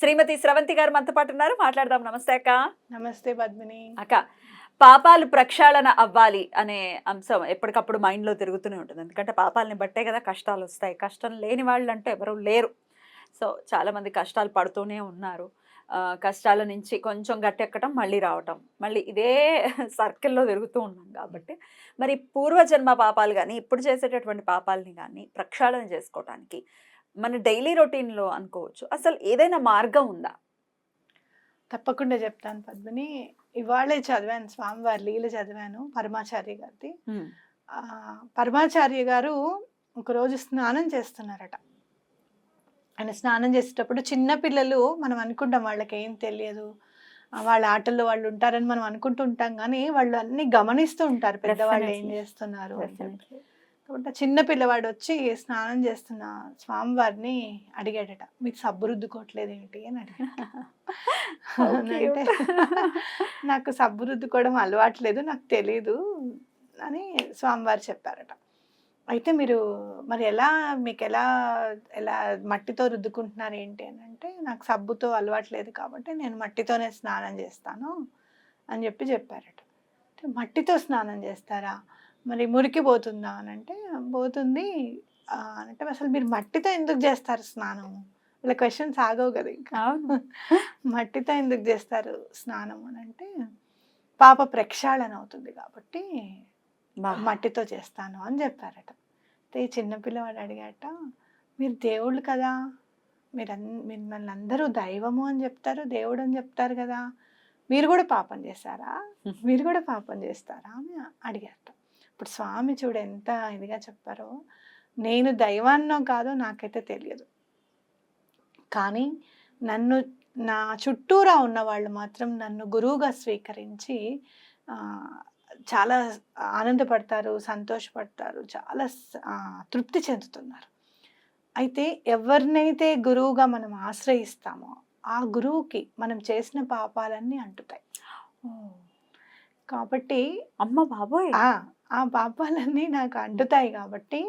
శ్రీమతి స్రవంతి గారు మనతో పాటు ఉన్నారు. మాట్లాడదాం. నమస్తే అక్క. నమస్తే పద్మిని. అక్క పాపాలు ప్రక్షాళన అవ్వాలి అనే అంశం ఎప్పటికప్పుడు మైండ్లో తిరుగుతూనే ఉంటుంది. ఎందుకంటే పాపాలని బట్టే కదా కష్టాలు వస్తాయి. కష్టం లేని వాళ్ళు అంటే ఎవరు లేరు. సో చాలామంది కష్టాలు పడుతూనే ఉన్నారు. కష్టాల నుంచి కొంచెం గట్టెక్కడం మళ్ళీ రావటం. మళ్ళీ ఇదే సర్కిల్లో తిరుగుతూ ఉన్నాం కాబట్టి. మరి పూర్వజన్మ పాపాలు కానీ ఇప్పుడు చేసేటటువంటి పాపాలని కానీ ప్రక్షాళన చేసుకోవటానికి మన డైలీ రొటీన్లో అనుకోవచ్చు. అసలు ఏదైనా మార్గం ఉందా? తప్పకుండా చెప్తాను పద్మిని. ఇవాళే చదివాను స్వామివారి లీల చదివాను పరమాచార్య గారిది. ఆ, పరమాచార్య గారు ఒకరోజు స్నానం చేస్తున్నారట. ఆయన స్నానం చేసేటప్పుడు చిన్న పిల్లలు మనం అనుకుంటాం వాళ్ళకి ఏం తెలియదు వాళ్ళ ఆటల్లో వాళ్ళు ఉంటారని మనం అనుకుంటూ ఉంటాం కానీ వాళ్ళు అన్ని గమనిస్తూ ఉంటారు. పెద్దవాళ్ళు ఏం. చేస్తున్నారు అని చెప్పి. కాబట్టి చిన్న పిల్లవాడు వచ్చి స్నానం చేస్తున్న స్వామివారిని అడిగాడట మీకు సబ్బు రుద్దుకోవట్లేదు ఏంటి అని అడిగాడు నాకు సబ్బు రుద్దుకోవడం అలవాట్లేదు నాకు తెలీదు అని స్వామివారు చెప్పారట. అయితే మీరు మరి ఎలా మీకు ఎలా ఎలా మట్టితో రుద్దుకుంటున్నారు ఏంటి అని అంటే నాకు సబ్బుతో అలవాట్లేదు కాబట్టి నేను మట్టితోనే స్నానం చేస్తాను అని చెప్పి చెప్పారట. మట్టితో స్నానం చేస్తారా? మరి మురికి పోతుందా. అని అంటే పోతుంది అంటే అసలు మీరు మట్టితో ఎందుకు చేస్తారు స్నానం ఇలా క్వశ్చన్స్ ఆగవు కదా ఇంకా. మట్టితో ఎందుకు చేస్తారు స్నానం అని అంటే పాప ప్రక్షాళన అవుతుంది కాబట్టి. మట్టితో చేస్తాను అని చెప్పారట. అయితే ఈ చిన్న పిల్లవాడు అడిగాట మీరు దేవుళ్ళు కదా? మీరు అన్ మిమ్మల్ని అందరూ దైవము అని చెప్తారు దేవుడు అని చెప్తారు కదా? మీరు కూడా పాపం చేశారా? మీరు కూడా పాపం చేస్తారా? అని అడిగారట. ఇప్పుడు స్వామి చూడు ఎంత ఇదిగా చెప్పారో. నేను దైవాన్నో కాదో నాకైతే తెలియదు. కానీ నన్ను నా చుట్టూరా ఉన్న వాళ్ళు మాత్రం నన్ను గురువుగా స్వీకరించి చాలా ఆనందపడతారు సంతోషపడతారు చాలా తృప్తి చెందుతున్నారు. అయితే ఎవరినైతే గురువుగా మనం ఆశ్రయిస్తామో ఆ గురువుకి మనం చేసిన పాపాలన్నీ అంటుతాయి. కాబట్టి అమ్మ బాబోయ్! ఆ పాపాలన్నీ నాకు అంటుతాయి కాబట్టి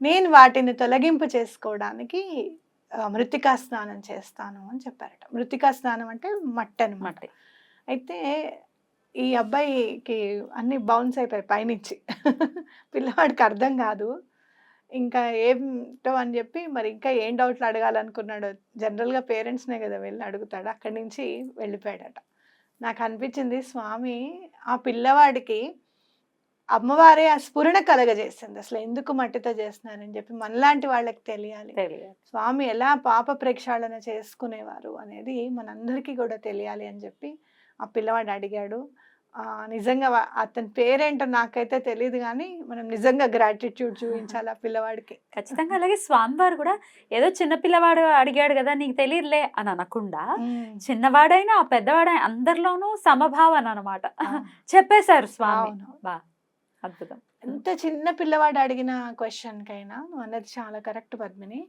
నేను వాటిని తొలగింపు చేసుకోవడానికి మృతికా స్నానం చేస్తాను అని చెప్పారట. మృతికా స్నానం అంటే మట్టి అనమాట అయితే ఈ అబ్బాయికి అన్ని బౌన్స్ అయిపోయాయి పైనుంచి. పిల్లవాడికి అర్థం కాదు. ఇంకా ఏంటో అని చెప్పి మరి ఇంకా ఏం డౌట్లు అడగాలనుకున్నాడు జనరల్గా పేరెంట్స్నే కదా వెళ్ళి అడుగుతాడు. అక్కడి నుంచి వెళ్ళిపోయాడట. నాకు అనిపించింది స్వామి ఆ పిల్లవాడికి అమ్మవారే ఆ స్ఫురణ కలగజేసింది. అసలు ఎందుకు మట్టితో చేస్తున్నారని చెప్పి మనలాంటి వాళ్ళకి తెలియాలి. స్వామి ఎలా పాప ప్రక్షాళన చేసుకునేవారు అనేది మనందరికీ కూడా తెలియాలి అని చెప్పి ఆ పిల్లవాడు అడిగాడు. నిజంగా అతని పేరేంటో నాకైతే తెలియదు కానీ మనం నిజంగా గ్రాటిట్యూడ్ చూపించాలి ఆ పిల్లవాడికి. ఖచ్చితంగా అలాగే స్వామివారు కూడా ఏదో చిన్న పిల్లవాడు అడిగాడు కదా నీకు తెలియదులే అని అనకుండా చిన్నవాడైనా ఆ పెద్దవాడైనా అందరిలోనూ సమభావన అనమాట. చెప్పేశారు స్వామి. అద్భుతం ఎంత చిన్న పిల్లవాడు అడిగిన క్వశ్చన్కైనా నువ్వు అన్నది చాలా కరెక్ట్ పద్మిని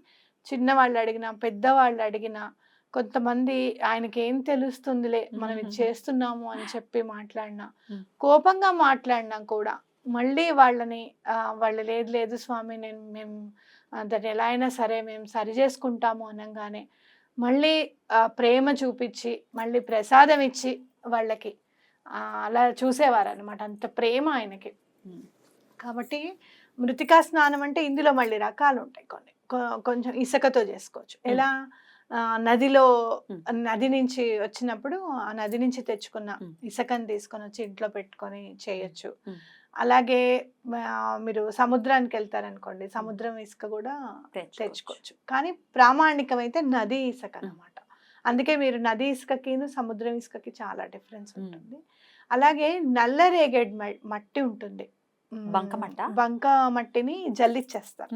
చిన్నవాళ్ళు అడిగిన పెద్దవాళ్ళు అడిగిన కొంతమంది ఆయనకి ఏం తెలుస్తుందిలే మనం ఇది. చేస్తున్నాము అని చెప్పి మాట్లాడినా. కోపంగా మాట్లాడినా కూడా మళ్ళీ వాళ్ళని వాళ్ళు లేదు లేదు స్వామి నేను మేము దాన్ని ఎలా అయినా సరే మేము సరి చేసుకుంటాము అనగానే మళ్ళీ ప్రేమ చూపించి మళ్ళీ ప్రసాదం ఇచ్చి వాళ్ళకి అలా చూసేవారు అనమాట అంత ప్రేమ ఆయనకి. కాబట్టి మృతికా స్నానం అంటే ఇందులో మళ్ళీ రకాలు ఉంటాయి కొన్ని. కొంచెం ఇసుకతో చేసుకోవచ్చు. ఎలా? నదిలో. నది నుంచి వచ్చినప్పుడు ఆ నది నుంచి తెచ్చుకున్న. ఇసుకని తీసుకొని వచ్చి ఇంట్లో పెట్టుకొని చేయొచ్చు. అలాగే మీరు సముద్రానికి వెళ్తారనుకోండి సముద్రం ఇసుక కూడా తెచ్చుకోవచ్చు. కానీ ప్రామాణికమైతే నది ఇసుక అన్నమాట అందుకే మీరు నది ఇసుకకి సముద్రం ఇసుకకి చాలా డిఫరెన్స్. ఉంటుంది. అలాగే నల్లరేగడి మట్టి ఉంటుంది. బంక మట్ట? బంక మట్టిని జల్లిచ్చేస్తారు.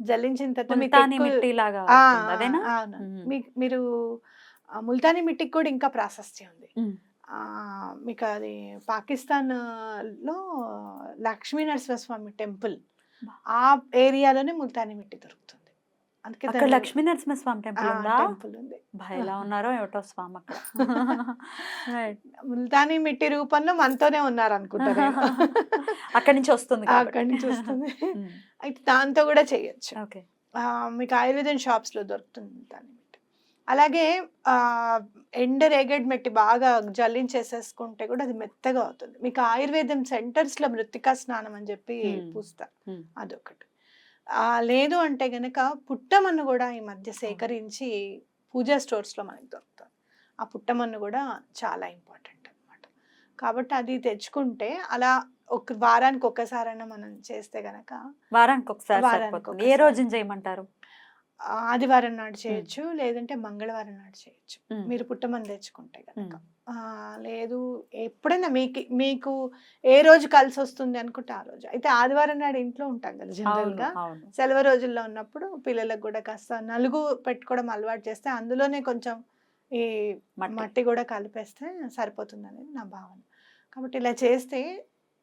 జల్లించిన తర్వాత మీరు ముల్తానీ మిట్టికి కూడా ఇంకా ప్రాశస్త్యం ఉంది మీకు అది పాకిస్తాన్లో లక్ష్మీ నరసింహస్వామి టెంపుల్ ఆ ఏరియాలోనే ముల్తానీ మిట్టి దొరుకుతుంది. అందుకే అక్కడ లక్ష్మీ టెంపుల్ ఆ, ఉందా టెంపుల్ ఉంది. భా, ఎలా ఉన్నారో ఏమిటో స్వామి అక్కడ. ముల్తానీ మిట్టి రూపంలో మనతోనే ఉన్నారు అనుకుంటారు అక్కడి నుంచి వస్తుంది. అక్కడి నుంచి వస్తుంది. ఉమ్. అయితే దాంతో కూడా చేయొచ్చు. ఓకే మీకు ఆయుర్వేదం షాప్స్లో దొరుకుతుంది ముల్తానీ మిట్టి. అలాగే ఆ, ఎండ రేగడి మెట్టి బాగా జల్లించేసేసుకుంటే కూడా అది మెత్తగా అవుతుంది. మీకు ఆయుర్వేదం సెంటర్స్లో మృతికా స్నానం అని చెప్పి Hmm. పూస్తారు Hmm. అదొకటి. లేదు అంటే గనక పుట్టమన్ను కూడా ఈ మధ్య సేకరించి పూజా స్టోర్స్లో మనకి దొరుకుతుంది. ఆ పుట్టమన్ను కూడా చాలా ఇంపార్టెంట్ అన్నమాట. కాబట్టి అది తెచ్చుకుంటే అలా ఒక వారానికి ఒక్కసారైనా మనం చేస్తే గనక వారానికి ఒకసారి ఏ. రోజున చేయమంటారు? ఆదివారం నాడు చేయొచ్చు లేదంటే మంగళవారం నాడు చేయొచ్చు. మీరు పుట్టమని తెచ్చుకుంటే కనుక లేదు ఎప్పుడైనా మీకు మీకు ఏ రోజు కలిసి వస్తుంది అనుకుంటే ఆ రోజు. అయితే ఆదివారం నాడు ఇంట్లో ఉంటాం కదా జనరల్ అవును గా అవును. సెలవు రోజుల్లో ఉన్నప్పుడు పిల్లలకు కూడా కాస్త నలుగు పెట్టుకోవడం అలవాటు చేస్తే అందులోనే కొంచెం ఈ మట్టి. మట్టి కూడా కలిపేస్తే సరిపోతుంది అనేది నా భావన. కాబట్టి ఇలా చేస్తే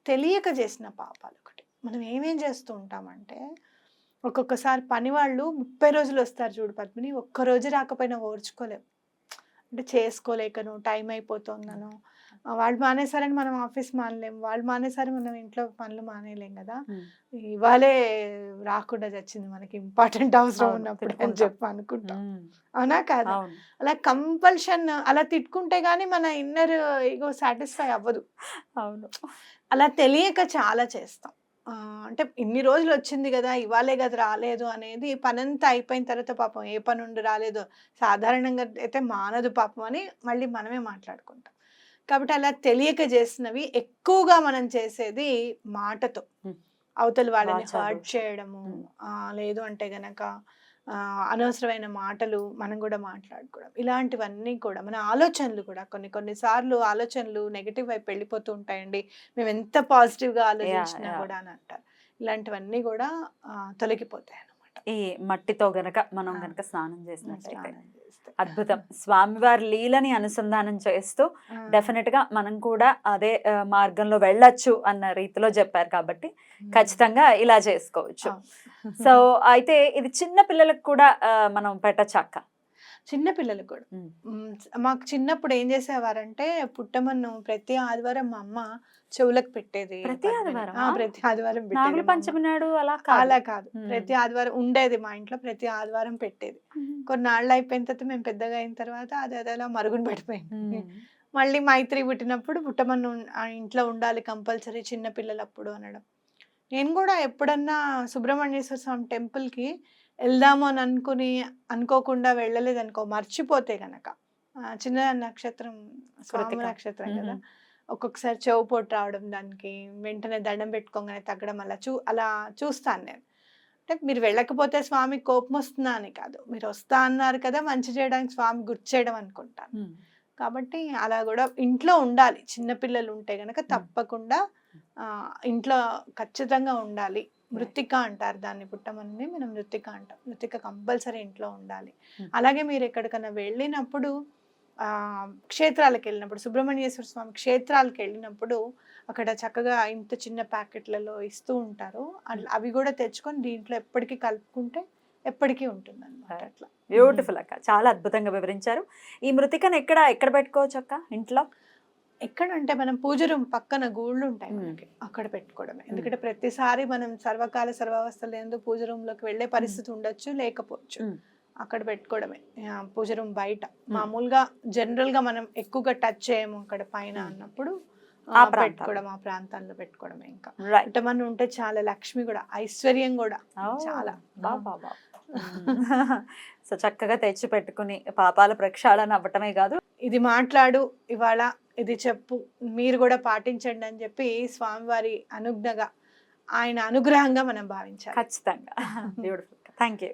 తెలియక చేసిన పాపాలు ఒకటి. మనం ఏమేం చేస్తూ ఉంటామంటే ఒక్కొక్కసారి పని వాళ్ళు ముప్పై రోజులు వస్తారు చూడు పద్మిని ఒక్క రోజు రాకపోయినా ఓర్చుకోలేం. అంటే చేసుకోలేకను టైం అయిపోతుందను. ఆ, వాళ్ళు మానేసారని మనం ఆఫీస్ మానలేం. వాళ్ళు మానేసారి మనం ఇంట్లో పనులు మానేయలేం కదా. ఇవాళే రాకుండా చచ్చింది మనకి ఇంపార్టెంట్ అవసరం ఉన్నప్పుడు అని. చెప్పి అనుకుంటాం. అవునా కాదా? అలా కంపల్షన్ అలా తిట్టుకుంటే గానీ మన ఇన్నర్ ఇగో సాటిస్ఫై అవ్వదు. అవును. అలా తెలియక చాలా చేస్తాం. అంటే ఇన్ని రోజులు వచ్చింది కదా ఇవాళే కదా రాలేదు అనేది పనంతా అయిపోయిన తర్వాత పాపం ఏ పని ఉండి రాలేదు సాధారణంగా అయితే మానదు పాపం అని మళ్ళీ మనమే మాట్లాడుకుంటాం కాబట్టి అలా తెలియక చేసినవి ఎక్కువగా మనం చేసేది మాటతో. అవతల వాళ్ళని. హర్ట్ చేయడము. ఆ, లేదు అంటే గనక అనవసరమైన మాటలు మనం కూడా మాట్లాడుకోవడం ఇలాంటివన్నీ కూడా మన ఆలోచనలు కూడా కొన్ని కొన్నిసార్లు ఆలోచనలు నెగిటివ్ వైపు వెళ్ళిపోతూ ఉంటాయండి. మేము ఎంత పాజిటివ్గా ఆలోచించినా. కూడా అని అంటారు. ఇలాంటివన్నీ కూడా తొలగిపోతాయి ఈ మట్టితో గనక మనం. గనక స్నానం చేసినట్లయితే. అద్భుతం స్వామివారి లీలని అనుసంధానం చేస్తూ డెఫినెట్గా మనం కూడా అదే మార్గంలో వెళ్ళొచ్చు అన్న రీతిలో చెప్పారు కాబట్టి ఖచ్చితంగా ఇలా చేసుకోవచ్చు. సో అయితే ఇది చిన్న పిల్లలకు కూడా మనం పెట్టచ్చు అక్క చిన్న పిల్లలు కూడా మాకు చిన్నప్పుడు ఏం చేసేవారంటే పుట్టమన్ను ప్రతి ఆదివారం మా అమ్మ చెవులకు పెట్టేది ప్రతి పద్మిని. ఆదివారమా? ఆ, ప్రతి ఆదివారం నాగుల. పంచమి నాడు అలా కాదు అలా కాదు మ్. ప్రతి ఆదివారం ఉండేది మా ఇంట్లో ప్రతి ఆదివారం పెట్టేది కొన్నాళ్ళు అయిపోయిన తర్వాత మేము పెద్దగా అయిన తర్వాత అది అది అలా మరుగున పడిపోయింది. మళ్ళీ మైత్రి పుట్టినప్పుడు పుట్టమన్ను ఇంట్లో ఉండాలి కంపల్సరీ చిన్న పిల్లలప్పుడు అనడం నేను కూడా ఎప్పుడన్నా సుబ్రహ్మణ్యేశ్వర స్వామి టెంపుల్కి వెళ్దాము అని అనుకుని అనుకోకుండా వెళ్ళలేదు అనుకో మర్చిపోతే గనక. చిన్న నక్షత్రం స్వామి. నక్షత్రం కదా. ఒక్కొక్కసారి చెవు పోటు రావడం దానికి వెంటనే దండం పెట్టుకోగానే తగ్గడం అలా చూ అలా చూస్తాను నేను. అంటే మీరు వెళ్ళకపోతే స్వామి కోపం వస్తుందా అని కాదు. మీరు వస్తా అన్నారు కదా మంచి చేయడానికి స్వామి గుర్తు చేయడం అనుకుంటాను. కాబట్టి అలా కూడా ఇంట్లో ఉండాలి. చిన్నపిల్లలు ఉంటే గనక తప్పకుండా ఇంట్లో ఖచ్చితంగా ఉండాలి. మృతిక అంటారు దాన్ని పుట్టమని మనం మృతిక అంటాం. మృతిక కంపల్సరీ ఇంట్లో ఉండాలి. Hmm. అలాగే మీరు ఎక్కడికైనా వెళ్ళినప్పుడు ఆ క్షేత్రాలకు వెళ్ళినప్పుడు సుబ్రహ్మణ్యేశ్వర స్వామి క్షేత్రాలకు వెళ్ళినప్పుడు అక్కడ చక్కగా ఇంత చిన్న ప్యాకెట్లలో ఇస్తూ ఉంటారు. అట్లా అవి కూడా తెచ్చుకొని దీంట్లో ఎప్పటికీ కలుపుకుంటే ఎప్పటికీ ఉంటుంది అనమాట అట్లా. బ్యూటిఫుల్ అక్క. చాలా అద్భుతంగా వివరించారు. ఈ మృతికను ఎక్కడ ఎక్కడ పెట్టుకోవచ్చు అక్క? ఇంట్లో? ఎక్కడ అంటే మనం పూజ రూమ్ పక్కన గూళ్ళు ఉంటాయి. మనకి అక్కడ పెట్టుకోవడమే. ఎందుకంటే ప్రతిసారి మనం సర్వకాల సర్వావస్థలు ఎందు పూజ రూమ్లోకి వెళ్ళే పరిస్థితి ఉండొచ్చు లేకపోవచ్చు. అక్కడ పెట్టుకోవడమే. పూజ రూమ్ బయట. మామూలుగా జనరల్గా మనం ఎక్కువగా టచ్ చేయము అక్కడ పైన. అన్నప్పుడు. పెట్టుకోవడం ఆ ప్రాంతాల్లో పెట్టుకోవడమే ఇంకా. పుట్టమని ఉంటే చాలా లక్ష్మి కూడా ఐశ్వర్యం కూడా చాలా. సో చక్కగా తెచ్చి పెట్టుకుని పాపాల ప్రక్షాళన అవ్వటమే కాదు. ఇది మాట్లాడు ఇవాళ ఇది చెప్పు మీరు కూడా పాటించండి అని చెప్పి స్వామివారి అనుజ్ఞగా ఆయన అనుగ్రహంగా మనం భావించాలి. ఖచ్చితంగా. Beautiful thank you